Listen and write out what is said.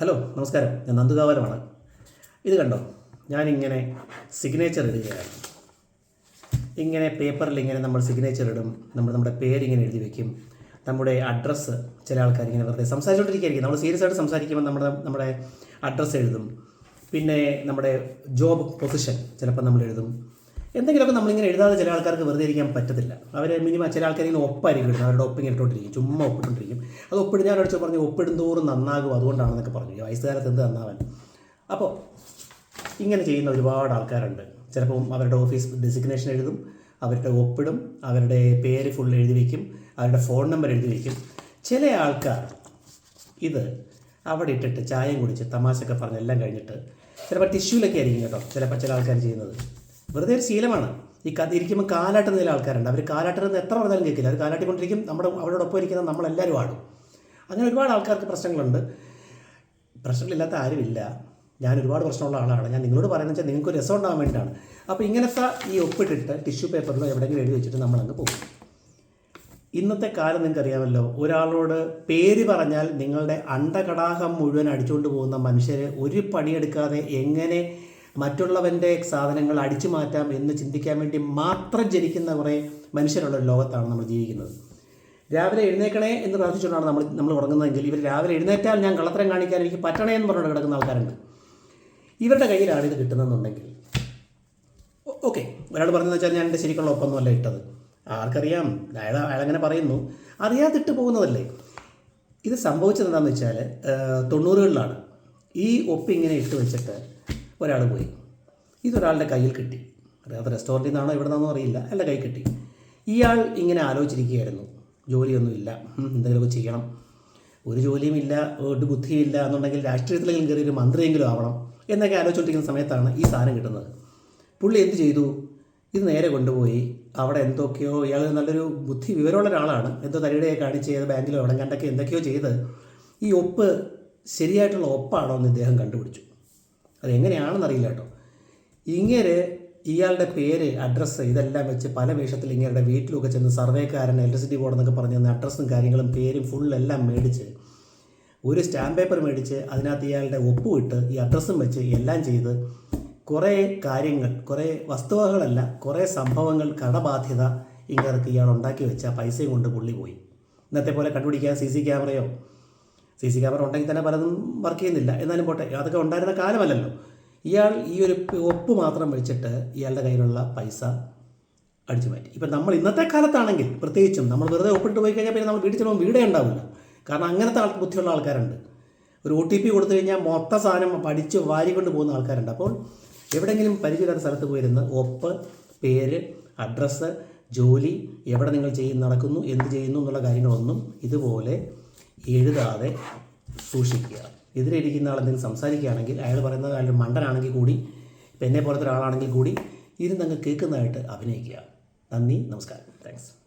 Hello നമസ്കാരം. ഞാൻ നന്ദുകാവരമാണ് ഇത് കണ്ടോ? ഞാനിങ്ങനെ സിഗ്നേച്ചർ ഇടുകയാണ്. ഇങ്ങനെ പേപ്പറിൽ ഇങ്ങനെ നമ്മൾ സിഗ്നേച്ചർ ഇടും. നമ്മൾ നമ്മുടെ പേരിങ്ങനെ എഴുതി വെക്കും. നമ്മുടെ അഡ്രസ്സ് ചില ആൾക്കാർ ഇങ്ങനെ വെറുതെ സംസാരിച്ചുകൊണ്ടിരിക്കുകയായിരിക്കും നമ്മൾ സീരിയസ് ആയിട്ട് സംസാരിക്കുമ്പോൾ നമ്മുടെ നമ്മുടെ അഡ്രസ്സ് എഴുതും. പിന്നെ നമ്മുടെ ജോബ് പൊസിഷൻ ചിലപ്പോൾ നമ്മൾ എഴുതും. എന്തെങ്കിലുമൊക്കെ നമ്മളിങ്ങനെ എഴുതാതെ ചില ആൾക്കാർക്ക് വെറുതെ ഇരിക്കാൻ പറ്റത്തില്ല. അവർ മിനിമം ചില ആൾക്കാർ ഇങ്ങനെ ഒപ്പായിരിക്കും ഇടുന്നത്. അവരുടെ ഒപ്പിങ്ങനെ ഇട്ടോണ്ടിരിക്കും. ചുമ്മാ ഒപ്പിട്ടോണ്ടിരിക്കും. അത് ഒപ്പിടും. ഞാൻ അടിച്ച് പറഞ്ഞു ഒപ്പിടും തോറും നന്നാകും. അതുകൊണ്ടാണെന്നൊക്കെ പറഞ്ഞു. വയസ്സുകാലത്ത് എന്ത് നന്നാവാൻ? അപ്പോൾ ഇങ്ങനെ ചെയ്യുന്ന ഒരുപാട് ആൾക്കാരുണ്ട്. ചിലപ്പം അവരുടെ ഓഫീസ് ഡെസിഗ്നേഷൻ എഴുതും. അവരുടെ ഒപ്പിടും. അവരുടെ പേര് ഫുൾ എഴുതി വയ്ക്കും അവരുടെ ഫോൺ നമ്പർ എഴുതി വയ്ക്കും ചില ആൾക്കാർ ഇത് അവിടെ ഇട്ടിട്ട് ചായയും കുടിച്ച് തമാശയൊക്കെ പറഞ്ഞ് എല്ലാം കഴിഞ്ഞിട്ട് ചിലപ്പോൾ ടിഷ്യൂലൊക്കെ ആയിരിക്കും കേട്ടോ. ചിലപ്പോൾ ചില ആൾക്കാർ ചെയ്യുന്നത്. വെറുതെ ഒരു ശീലമാണ്. ഈ കഥ ഇരിക്കുമ്പോൾ കാലാട്ടുന്ന ആൾക്കാരുണ്ട്. അവർ കാലാട്ടുന്നത് എത്ര പറഞ്ഞാലും കേൾക്കില്ല. അവർ കാലാട്ടിക്കൊണ്ടിരിക്കും നമ്മുടെ അവരോടൊപ്പം ഇരിക്കുന്ന നമ്മളെല്ലാവരും ആടും. അങ്ങനെ ഒരുപാട് ആൾക്കാർക്ക് പ്രശ്നങ്ങളുണ്ട്. പ്രശ്നങ്ങളില്ലാത്ത ആരുമില്ല. ഞാൻ ഒരുപാട് പ്രശ്നമുള്ള ആളാണ്. ഞാൻ നിങ്ങളോട് പറയുന്നത് വെച്ചാൽ നിങ്ങൾക്ക് രസം ഉണ്ടാകാൻ വേണ്ടിയിട്ടാണ്. അപ്പോൾ ഇങ്ങനത്തെ ഈ ഒപ്പിട്ടിട്ട് ടിഷ്യൂ പേപ്പറിലോ എവിടെയെങ്കിലും എഴുതി വെച്ചിട്ട് നമ്മളങ്ങ് പോകും. ഇന്നത്തെ കാലം നിങ്ങൾക്കറിയാമല്ലോ. ഒരാളോട് പേര് പറഞ്ഞാൽ നിങ്ങളുടെ അണ്ടകടാഹം മുഴുവൻ അടിച്ചുകൊണ്ട് പോകുന്ന മനുഷ്യരെ ഒരു പണിയെടുക്കാതെ എങ്ങനെ മറ്റുള്ളവന്റെ സാധനങ്ങൾ അടിച്ചു മാറ്റാം എന്ന് ചിന്തിക്കാൻ വേണ്ടി മാത്രം ജനിക്കുന്ന കുറേ മനുഷ്യരുള്ള ലോകത്താണ് നമ്മൾ ജീവിക്കുന്നത്. രാവിലെ എഴുന്നേക്കണേ എന്ന് പ്രാർത്ഥിച്ചുകൊണ്ടാണ് നമ്മൾ നമ്മൾ ഉറങ്ങുന്നതെങ്കിൽ ഇവർ രാവിലെ എഴുന്നേറ്റാൽ ഞാൻ കള്ളത്തരം കാണിക്കാൻ എനിക്ക് പറ്റണേ എന്ന് പറഞ്ഞുകൊണ്ട് കിടക്കുന്ന ആൾക്കാരുണ്ട്. ഇവരുടെ കയ്യിലാണ് ഇത് കിട്ടുന്നതെന്നുണ്ടെങ്കിൽ. ഓക്കെ. ഒരാൾ പറഞ്ഞതെന്ന് വെച്ചാൽ ഞാൻ എന്റെ ശരിക്കുള്ള ഒപ്പമൊന്നുമല്ല ഇട്ടത്. ആർക്കറിയാം. അയാൾ അയാളങ്ങനെ പറയുന്നു. അറിയാതിട്ട് പോകുന്നതല്ലേ? ഇത് സംഭവിച്ചത് എന്താണെന്ന് വെച്ചാൽ തൊണ്ണൂറുകളിലാണ്. ഈ ഒപ്പ് ഇങ്ങനെ ഇട്ട് വെച്ചിട്ട് ഒരാൾ പോയി. ഇതൊരാളുടെ കയ്യിൽ കിട്ടി. അറിയാത്ത റെസ്റ്റോറന്റിൽ നിന്നാണോ ഇവിടെ നിന്നാണോ അറിയില്ല. അയാളുടെ കൈ കിട്ടി. ഇയാൾ ഇങ്ങനെ ആലോചിച്ചിരിക്കുകയായിരുന്നു. ജോലിയൊന്നുമില്ല എന്തെങ്കിലുമൊക്കെ ചെയ്യണം. ഒരു ജോലിയും ഇല്ല ഒരു ബുദ്ധിയില്ല എന്നുണ്ടെങ്കിൽ രാഷ്ട്രീയത്തിലെങ്കിലും കയറി ഒരു മന്ത്രിയെങ്കിലും ആവണം എന്നൊക്കെ ആലോചിച്ചുകൊണ്ടിരിക്കുന്ന സമയത്താണ് ഈ സാധനം കിട്ടുന്നത്. പുള്ളി എന്ത് ചെയ്തു? ഇത് നേരെ കൊണ്ടുപോയി. അവിടെ എന്തൊക്കെയോ ഇയാൾ നല്ലൊരു ബുദ്ധി വിവരമുള്ള ഒരാളാണ്. എന്തോ തരികയെ കാണിച്ച് ഏത് ബാങ്കിലോ എവിടെ കണ്ടൊക്കെ എന്തൊക്കെയോ ചെയ്ത് ഈ ഒപ്പ് ശരിയായിട്ടുള്ള ഒപ്പാണോ എന്ന് ഇദ്ദേഹം കണ്ടുപിടിച്ചു. അത് എങ്ങനെയാണെന്ന് അറിയില്ല കേട്ടോ. ഇങ്ങനെ ഇയാളുടെ പേര് അഡ്രസ്സ് ഇതെല്ലാം വെച്ച് പല വേഷത്തിൽ ഇങ്ങനെ വീട്ടിലൊക്കെ ചെന്ന് സർവേക്കാരൻ ഇലക്ട്രിസിറ്റി ബോർഡ് എന്നൊക്കെ പറഞ്ഞ് തന്ന അഡ്രസ്സും കാര്യങ്ങളും പേരും ഫുൾ എല്ലാം മേടിച്ച് ഒരു സ്റ്റാമ്പ് പേപ്പർ മേടിച്ച് അതിനകത്ത് ഇയാളുടെ ഒപ്പുവിട്ട് ഈ അഡ്രസ്സും വെച്ച് എല്ലാം ചെയ്ത് കുറേ കാര്യങ്ങൾ കുറേ വസ്തുവകളല്ല കുറേ സംഭവങ്ങൾ കടബാധ്യത ഇങ്ങർക്ക് ഇയാൾ ഉണ്ടാക്കി വെച്ച പൈസയും കൊണ്ട് പുള്ളി പോയി ഇന്നത്തെ പോലെ കണ്ടുപിടിക്കാൻ സി സി ക്യാമറയോ സി സി ക്യാമറ ഉണ്ടെങ്കിൽ തന്നെ പലതും വർക്ക് ചെയ്യുന്നില്ല. എന്നാലും പോട്ടെ അതൊക്കെ ഉണ്ടായിരുന്ന കാലമല്ലല്ലോ. ഇയാൾ ഈ ഒരു ഒപ്പ് മാത്രം വെച്ചിട്ട് ഇയാളുടെ കയ്യിലുള്ള പൈസ അടിച്ചു മാറ്റി. ഇപ്പം നമ്മൾ ഇന്നത്തെ കാലത്താണെങ്കിൽ പ്രത്യേകിച്ചും നമ്മൾ വെറുതെ ഒപ്പിട്ട് പോയി കഴിഞ്ഞാൽ പിന്നെ നമ്മൾ വീട്ടിൽ ചെല്ലുമ്പോൾ വീടേ ഉണ്ടാവില്ല. കാരണം അങ്ങനത്തെ ആൾ ബുദ്ധിയുള്ള ആൾക്കാരുണ്ട്. ഒരു ഒ ടി പി കൊടുത്തു കഴിഞ്ഞാൽ മൊത്ത സാധനം പഠിച്ച് വാരിക്കൊണ്ട് പോകുന്ന ആൾക്കാരുണ്ട്. അപ്പോൾ എവിടെയെങ്കിലും പരിചയമില്ലാത്ത സ്ഥലത്ത് പോയിരുന്ന് ഒപ്പ് പേര് അഡ്രസ്സ് ജോലി എവിടെ നിങ്ങൾ ചെയ്യുന്ന നടക്കുന്നു എന്ത് ചെയ്യുന്നു എന്നുള്ള കാര്യങ്ങളൊന്നും ഇതുപോലെ എഴുതാതെ സൂക്ഷിക്കുക. എതിരിരിക്കുന്ന ആൾ എന്തെങ്കിലും സംസാരിക്കുകയാണെങ്കിൽ അയാൾ പറയുന്നത് അയാൾ മണ്ടനാണെങ്കിൽ കൂടി എന്നെ പോലത്തെ ഒരാളാണെങ്കിൽ കൂടി ഇരുന്നങ്ങ് കേൾക്കുന്നതായിട്ട് അഭിനയിക്കുക. നന്ദി നമസ്കാരം. താങ്ക്സ്